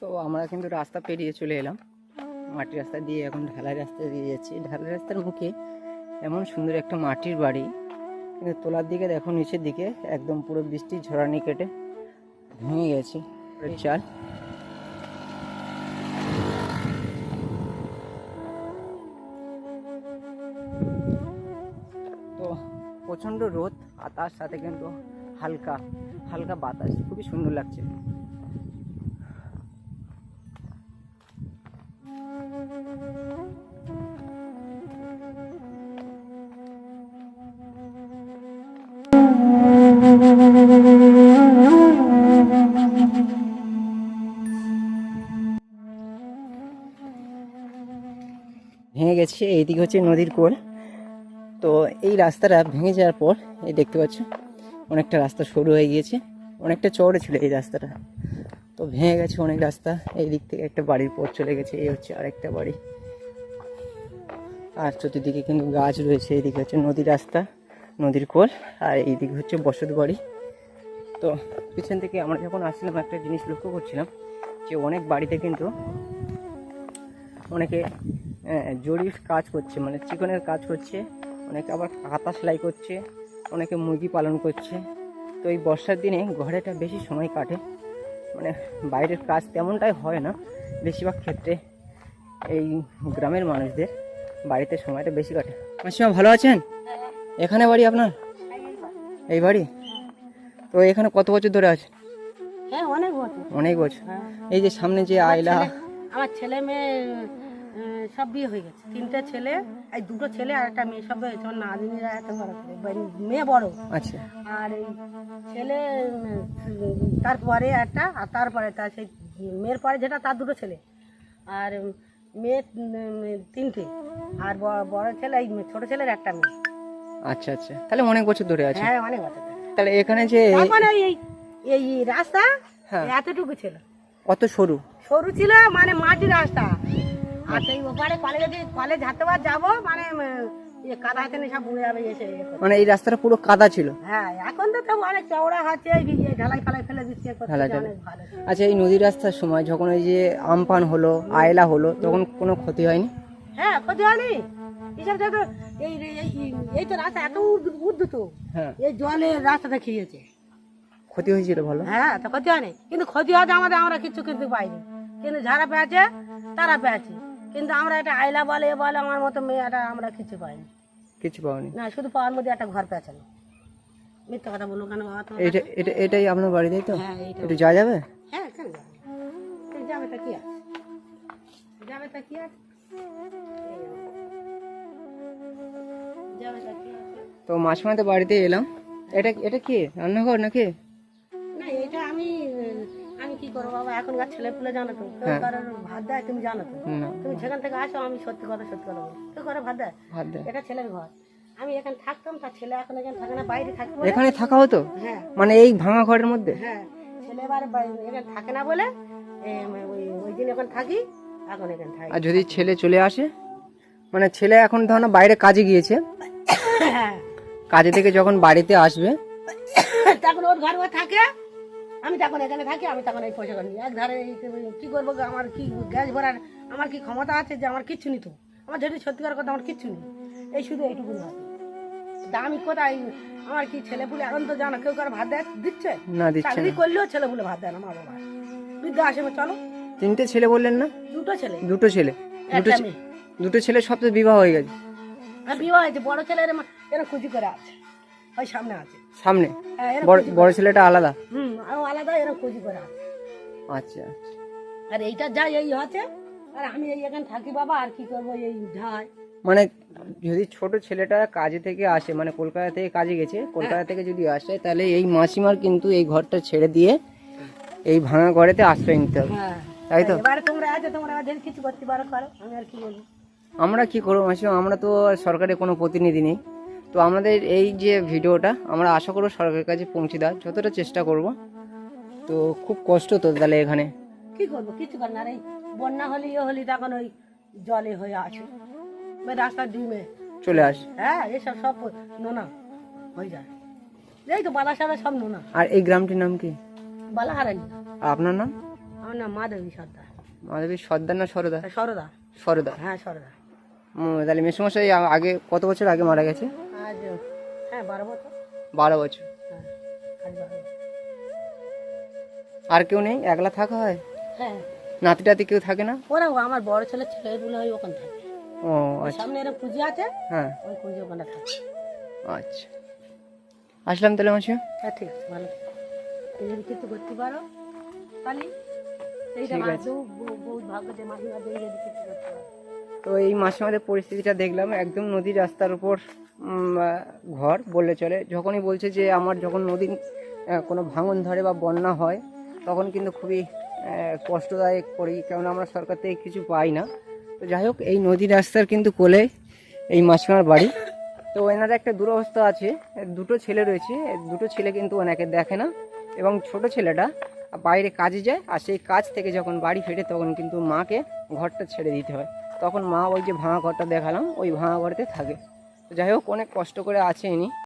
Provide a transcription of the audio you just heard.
তো আমরা কিন্তু রাস্তা পেরিয়ে চলে এলাম। মাটির রাস্তা দিয়ে এখন ঢালাই রাস্তা দিয়ে যাচ্ছি। ঢালাই রাস্তার মুখে এমন সুন্দর একটা মাটির বাড়ি। কিন্তু তোলার দিকে দেখো, নিচের দিকে একদম পুরো বৃষ্টির ঝরানি কেটে ভেঙে গেছে। চাল। তো প্রচণ্ড রোদ আর তার সাথে কিন্তু হালকা হালকা বাতাস। খুবই সুন্দর লাগছে। ভেঙে গেছে, এইদিকে হচ্ছে নদীর কোল। তো এই রাস্তাটা ভেঙে যাওয়ার পর, এই দেখতে পাচ্ছ, অনেকটা রাস্তা সরু হয়ে গিয়েছে, অনেকটা চড়ে ছিল এই রাস্তাটা। তো ভেঙে গেছে অনেক রাস্তা এই দিক থেকে একটা বাড়ির পথ চলে গেছে, এই হচ্ছে আরেকটা বাড়ি। আর চতুর্দিকে কিন্তু গাছ রয়েছে, এইদিকে হচ্ছে নদীর রাস্তা, নদীর কোল, আর এইদিকে হচ্ছে বসত বাড়ি। তো পিছন থেকে আমরা যখন আসছিলাম একটা জিনিস লক্ষ্য করছিলাম যে অনেক বাড়িতে কিন্তু অনেকে জরির কাজ করছে মানে চিকনের কাজ করছে অনেকে আবার কাঁথা সেলাই করছে অনেকে মুরগি পালন করছে। তো এই বর্ষার দিনে ঘরেটা বেশি সময় কাটে মানে বাইরের কাজ তেমনটাই হয় না বেশিরভাগ ক্ষেত্রে এই গ্রামের মানুষদের বাড়িতে সময়টা বেশি কাটে। মাসিমা ভালো আছেন? এখানে বাড়ি আপনার? এই বাড়ি? তো এখানে কত বছর ধরে আছে হ্যাঁ অনেক বছর। অনেক বছর। হ্যাঁ। এই যে সামনে যে আয়লা আমার ছেলে মেয়ে সব বিয়ে হয়ে গেছে। তিনটে ছেলে এই দুটো ছেলে আর একটা মেয়ে। সব হয়েছে আমার নাদিনীরা এত বড় করে মেয়ে বড়। আচ্ছা। আর এই ছেলে তারপরে একটা আর তারপরে তার সেই মেয়ের পরে যেটা তার দুটো ছেলে। আর মেয়ে তিনটে। আর বড় ছেলে এই ছোট ছেলের একটা মেয়ে। আচ্ছা আচ্ছা। তাহলে অনেক বছর ধরে আছে। হ্যাঁ অনেক বছর। তাহলে এখানে যে তারপরে এই এই রাস্তা হ্যাঁ। এতটুকু ছিল। কত সরু। সরু ছিল মানে মাটির রাস্তা। আর সেই ওপারে কলেজে যদি কলেজ হাতেবার যাব মানে ইয়ে কাদা হাতে সব যাবে এসে মানে এই রাস্তাটা পুরো কাদা ছিল? হ্যাঁ এখন তো অনেক চওড়া ইয়ে ঢালাই ফালাই ফেলে দিচ্ছে। আচ্ছা এই নদী রাস্তার সময় যখন ওই যে আমপান হলো আয়লা হলো তখন কোনো ক্ষতি হয়নি? হ্যাঁ ক্ষতি হয়নি। এই এই- তো রাস্তা এত উদ্যুত হ্যাঁ। এই জলের রাস্তাটা খেয়েছে ক্ষতি হয়েছিল ভালো? হ্যাঁ তো ক্ষতি হয়নি। কিন্তু ক্ষতি হতে আমাদের আমরা কিছু কিন্তু পাইনি। কিন্তু যারা পেয়েছে তারা পেয়েছে। কিন্তু আমরা এটা আইলা বলে এ বলে আমার মতো মেয়েটা আমরা কিছু পাইনি। কিছু পাওনি। না শুধু পাওয়ার মধ্যে একটা ঘর পেয়েছিল। মিথ্যা কথা বলল কেন বাবা তোমার এটা এটা এটাই আপনার বাড়ি তাই তো? হ্যাঁ এইটা একটু যাওয়া যাবে? হ্যাঁ কেন যাবে? এই যাবে তা কি আছে যাবে তা কি আছে যাবে তা কি আছে তো মাঝ মাঝে বাড়িতে এলাম। এটা এটা কি? রান্নাঘর নাকি? এটা আমি কি করব বাবা? এখনকার ছেলে পুলে জানো তো কেউ হ্যাঁ। কারোর ভাত দেয় তুমি জানো তো। তুমি সেখান থেকে আসো আমি সত্যি কথা সত্যি কথা বলি কেউ করে ভাত দেয়? ভাত দেয়। এটা ছেলের ঘর। আমি এখানে থাকতাম তার ছেলে এখন এখানে থাকে না বাইরে থাকে এখানে থাকা হতো? হ্যাঁ। মানে এই ভাঙা ঘরের মধ্যে? হ্যাঁ। ছেলে এবার এখানে থাকে না বলে ওই ওই দিন এখন থাকি এখন এখানে থাকি। আর যদি ছেলে চলে আসে? মানে ছেলে এখন ধরো না বাইরে কাজে গিয়েছে। হ্যাঁ। কাজে থেকে যখন বাড়িতে আসবে? তখন ওর ঘর থাকে। আমি তখন এখানে থাকি আমি তখন এই পয়সা করি। এক ধারে কি করব আমার কি গ্যাস ভরার আমার কি ক্ষমতা আছে যে আমার কিচ্ছু নিত আমার যদি সত্যিকার কথা আমার কিচ্ছু নেই। এই শুধু এইটুকু আছে তা আমি কোথায়? আমার কি ছেলে পুলে এখন তো জানো কেউ কারও ভাত দেয়? দিচ্ছে? না দিচ্ছে চাকরি করলেও ছেলে পুলে ভাত দেয় না মা বাবা। বৃদ্ধ আসে চলো। তিনটে ছেলে বললেন না? দুটো ছেলে। দুটো ছেলে। দুটো ছে- দুটো ছেলে সব তো বিবাহ হয়ে গেছে। আর বিবাহ হয়েছে। বড় ছেলে এরম এরম খুঁজি করে আছে। ওই সামনে আছে। সামনে। হ্যাঁ বড় খুঁজি করে- বড় ছেলেটা আলাদা। হুম। আলাদা এরম খুঁজি করে আছে। আচ্ছা। আর এইটা যা এই আছে আর আমি এই এখানে থাকি বাবা আর কি করব এই ঝাই মানে যদি ছোট ছেলেটা কাজে থেকে আসে মানে কলকাতা থেকে কাজে গেছে কলকাতা থেকে যদি আসে তাহলে এই মাসিমার কিন্তু এই ঘরটা ছেড়ে দিয়ে এই ভাঙা ঘরেতে আশ্রয় নিতে হবে। হ্যাঁ। তাই তো? এবারে তোমরা আছে তোমরা যদি কিছু করতে পারো করো। আমি আর কি বলব? আমরা কি করব মাসিমা? আমরা তো সরকারের কোনো প্রতিনিধি নেই। তো আমাদের এই যে ভিডিওটা আমরা আশা করব সরকারের কাছে পৌঁছে দেওয়ার। যতটা চেষ্টা করব তো খুব কষ্ট তো তাহলে এখানে। কি করব? কিছু কর না এই বন্যা হলে ইয়ে হলে তখন ওই জলে হয়ে আসে ওই রাস্তার ডিমে। চলে আসে। হ্যাঁ এসব সব নোনা হয়ে যায়। এই তো বালা সারা সব নোনা। আর এই গ্রামটির নাম কি? বালা হারানি আর আপনার নাম? আমার নাম মাধবী সর্দার। মাধবী সর্দার না সরদা? সরদা। সরদা। হ্যাঁ সরদা। তাহলে মেসমশাই আগে কত বছর আগে মারা গেছে? আজ হ্যাঁ বারো বছর। বারো বছর। আর কেউ নেই? একলা থাকা হয়? হ্যাঁ। নাতি টাতি কেউ থাকে না? ওরা আমার বড় ছেলে ছেলেগুলো ওই ওখানে থাকে। ও আচ্ছা। সামনে এরকম পুঁজি আছে হ্যাঁ। ওই পুঁজি ওখানে থাকে। আচ্ছা। আসলাম তাহলে মাসি। হ্যাঁ ঠিক আছে ভালো তুমি যদি কিছু করতে পারো তাহলে। সেইটা ঠিক বহুত ভাগ্য যে মাসিমা দিয়ে যদি কিছু করতে পারো। তো এই মাসে মাঝে পরিস্থিতিটা দেখলাম একদম নদীর রাস্তার উপর ঘর বললে চলে। যখনই বলছে যে আমার যখন নদীর কোনো ভাঙন ধরে বা বন্যা হয় তখন কিন্তু খুবই কষ্টদায়ক করি কেননা আমরা সরকার থেকে কিছু পাই না। তো যাই হোক, এই নদী রাস্তার কিন্তু কোলে এই মাসিমার বাড়ি। তো এনার একটা দুরবস্থা আছে, দুটো ছেলে রয়েছে, দুটো ছেলে কিন্তু ওনাকে দেখে না। এবং ছোট ছেলেটা বাইরে কাজে যায়, আর সেই কাজ থেকে যখন বাড়ি ফেরে তখন কিন্তু মাকে ঘরটা ছেড়ে দিতে হয়। তখন মা ওই যে ভাঙা ঘরটা দেখালাম, ওই ভাঙা ঘরতে থাকে। তো যাই হোক, অনেক কষ্ট করে আছে ইনি।